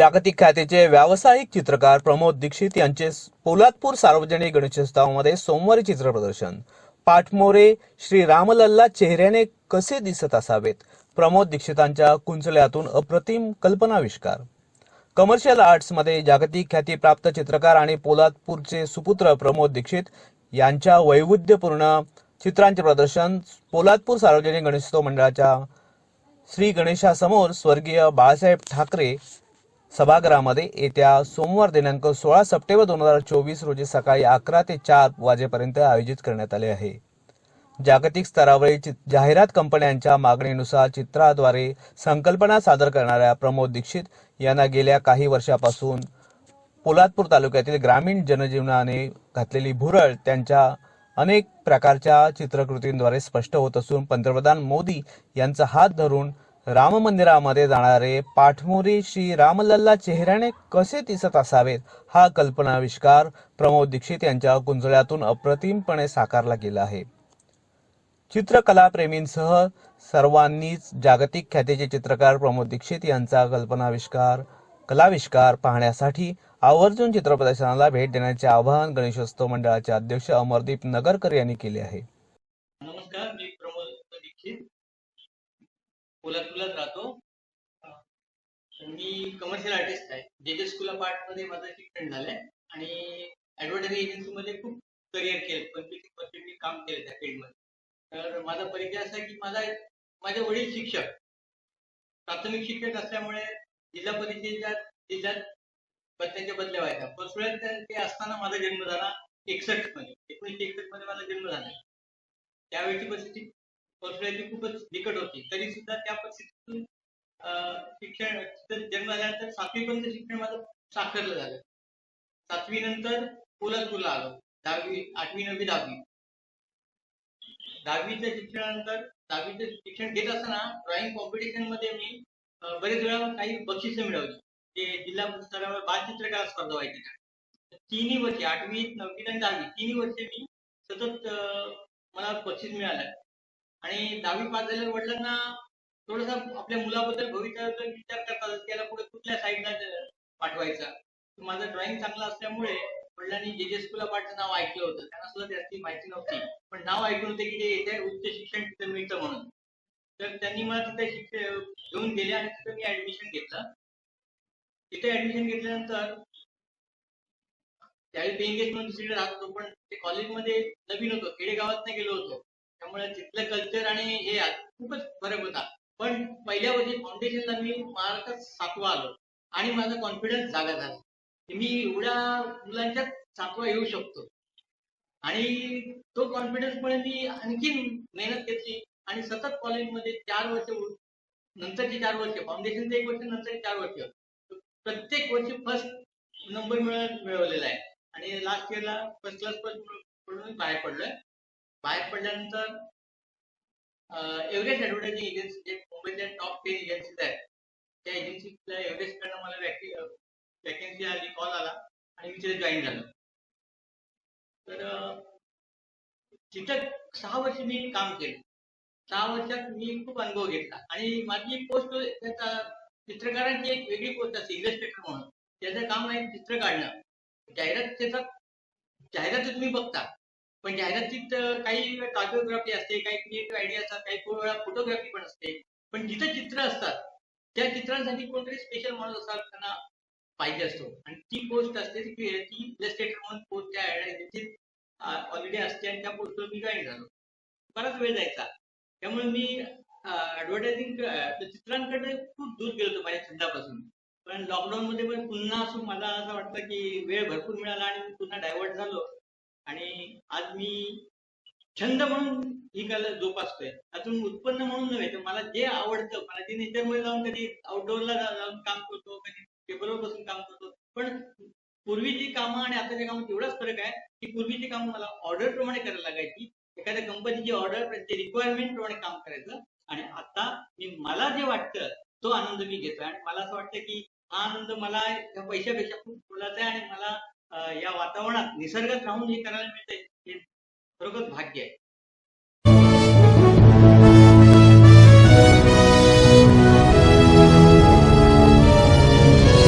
जागतिक ख्यातीचे व्यावसायिक चित्रकार प्रमोद दीक्षित यांचे पोलादपूर सार्वजनिक गणेशोत्सवामध्ये सोमवारी चित्र प्रदर्शन. पाठमोरे श्री रामलल्ला चेहऱ्याने कसे दिसत असावेत? प्रमोद दीक्षितांच्या कुंचल्यातून अप्रतिम कल्पनाविष्कार. कमर्शियल आर्ट्समध्ये जागतिक ख्यातीप्राप्त चित्रकार आणि पोलादपूरचे सुपुत्र प्रमोद दीक्षित यांच्या वैविध्यपूर्ण चित्रांचे प्रदर्शन पोलादपूर सार्वजनिक गणेशोत्सव मंडळाच्या श्री गणेशासमोर स्वर्गीय बाळासाहेब ठाकरे सभागृहामध्ये येत्या सोमवार दिनांक सोळा सप्टेंबर दोन हजार चोवीस रोजी सकाळी अकरा ते चार वाजेपर्यंत आयोजित करण्यात आले आहे. जागतिक स्तरावरील जाहिरात कंपन्यांच्या मागणीनुसार चित्राद्वारे संकल्पना सादर करणाऱ्या प्रमोद दीक्षित यांना गेल्या काही वर्षापासून पोलादपूर तालुक्यातील ग्रामीण जनजीवनाने घातलेली भुरळ त्यांच्या अनेक प्रकारच्या चित्रकृतींद्वारे स्पष्ट होत असून पंतप्रधान मोदी यांचा हात धरून राम मंदिरामध्ये जाणारे पाठमोरी श्री रामलल्ला चेहऱ्याने कसे दिसत असावेत हा कल्पनाविष्कार प्रमोद दीक्षित यांच्या कुंजळ्यातून अप्रतिमपणे साकारला गेला आहे. चित्रकलाप्रेमींसह सर्वांनीच जागतिक ख्यातीचे चित्रकार प्रमोद दीक्षित यांचा कल्पनाविष्कार कलाविष्कार पाहण्यासाठी आवर्जून चित्रप्रदर्शनाला भेट देण्याचे आवाहन गणेशोत्सव मंडळाचे अध्यक्ष अमरदीप नगरकर यांनी केले आहे नमस्कार मी प्रमोद दीक्षित कोल्हापूरलाच राहतो. मी कमर्शियल आर्टिस्ट आहे. जे जे स्कूल ऑफ आर्टमध्ये माझं शिक्षण झालंय आणि ऍडव्हर्टायझिंग एजन्सी मध्ये खूप करिअर केलं. पंचवीस एक मी काम केलं त्या फील्डमध्ये तर माझा परिचय असा की माझा माझे वडील शिक्षक. प्राथमिक शिक्षक असल्यामुळे जिल्हा परिषदेच्या जिल्ह्यात त्यांच्या बदल्या व्हायच्या पसुळ्यात ते असताना माझा जन्म झाला एकसष्टमध्ये एकोणीसशे एकसष्टमध्ये माझा जन्म झाला. त्यावेळची परिस्थिती पर्सनॅलिटी खूपच बिकट होती. तरी सुद्धा त्या परिस्थितीतून अं, शिक्षण जन्म झाल्यानंतर सातवी पर्यंत शिक्षण माझं साखरलं झालं. सातवी नंतर कोल्हापूरला आलो. दहावी आठवी नववी दहावी. दहावीच्या शिक्षणानंतर दहावीचं शिक्षण घेत असताना ड्रॉइंग कॉम्पिटिशनमध्ये मी बरेच वेळा काही बक्षिसं मिळवली. ते जिल्हा स्तरावर बाल चित्रकला स्पर्धा व्हायची. तिन्ही वर्षे आठवी नववी आणि दहावी तिन्ही वर्षे मी सतत मला बक्षीस मिळालं. आणि दहावी पास झालेल्या वडिलांना थोडासा आपल्या मुलाबद्दल भविष्याबद्दल विचार करतात त्याला पुढे कुठल्या साईडला पाठवायचा. माझं ड्रॉइंग चांगलं असल्यामुळे वडिलांनी जे जे स्कूल पाठचं नाव ऐकलं होतं. त्यांना सुद्धा त्याची माहिती नव्हती. पण नाव ऐकून होते की ते येथे उच्च शिक्षण तिथं मिळतं म्हणून. तर त्यांनी मला तिथे शिक्षण घेऊन गेले आणि तिथं मी ऍडमिशन घेतलं. तिथे ऍडमिशन घेतल्यानंतर त्यावेळी पेंगेज म्हणून दुसरीकडे राहत होतो पण ते कॉलेजमध्ये नवीन होतो. खेडेगावात नाही गेलो होतो. त्यामुळे तिथलं कल्चर आणि हे खूपच फरक होता. पण पहिल्या वर्षी फाउंडेशनला मी मार्क सातवा आलो आणि माझा कॉन्फिडन्स जागा झाला. की मी एवढ्या मुलांच्या सातवा येऊ शकतो. आणि तो कॉन्फिडन्स मुळे मी आणखीन मेहनत घेतली आणि सतत कॉलेजमध्ये चार वर्ष उ- नंतरची चार वर्ष फाउंडेशनचे एक वर्ष नंतरची चार वर्ष. प्रत्येक वर्षी फर्स्ट नंबर मिळव मिळवलेला आहे. आणि लास्ट इयरला फर्स्ट क्लास पण बाहेर पडलोय. बाहेर पडल्यानंतर एव्हरेस्ट ॲडव्हर्टायझिंग एजन्सी जे मुंबईतल्या टॉप टेन एजन्सीज आहेत त्या एजन्सीतल्या एव्हरेस्टकडनं कडनं मला वॅकन्सी आली कॉल आला आणि मी तिथे जॉईन झालो. तर तिथं सहा वर्ष मी काम केलं. सहा वर्षात मी खूप अनुभव घेतला. आणि माझी पोस्ट त्याचा चित्रकारांची एक वेगळी पोस्ट असते इलस्ट्रेटर म्हणून. त्याचं काम आहे चित्र काढणं. जाहिरात त्याचा जाहिरात तुम्ही बघता. पण जाहिरातीत काही टायपोग्राफी असते काही क्रिएटिव्ह आयडिया असतात काही खूप वेळा फोटोग्राफी पण असते. पण जिथं चित्र असतात त्या चित्रांसाठी कोणतरी स्पेशल माणूस असा त्यांना पाहिजे असतो. आणि ती पोस्ट असते ती ती इलस्ट्रेटर म्हणून पोस्ट त्या ऑलरेडी असते आणि त्या पोस्टवर मी जॉईन झालो. बराच वेळ जायचा. त्यामुळे मी ऍडव्हर्टायझिंग चित्रांकडे खूप दूर गेलो होतो माझ्या छंदापासून. पण लॉकडाऊन मध्ये पण पुन्हा असं मला असं वाटतं की वेळ भरपूर मिळाला आणि मी पुन्हा डायव्हर्ट झालो. आणि आज मी छंद म्हणून ही कला जोपासतोय. अजून उत्पन्न म्हणून नव्हे तर मला जे आवडतं मला जे नेचरमध्ये जाऊन कधी आउटडोअरला जाऊन काम करतो कधी टेबलवर बसून काम करतो पण पूर्वीची कामं आणि आताच्या कामात एवढाच फरक आहे की पूर्वीची कामं मला ऑर्डर प्रमाणे करायला लागायची. एखाद्या कंपनीची ऑर्डर रिक्वायरमेंट प्रमाणे काम करायचं आणि आता मी मला जे वाटतं तो आनंद मी घेतोय. आणि मला असं वाटतं की हा आनंद मला पैशापेक्षा खूप मोलाचा आहे आणि मला या वातावरणात निसर्गात राहून हे करायला मिळतंय हे खरोखर भाग्य आहे.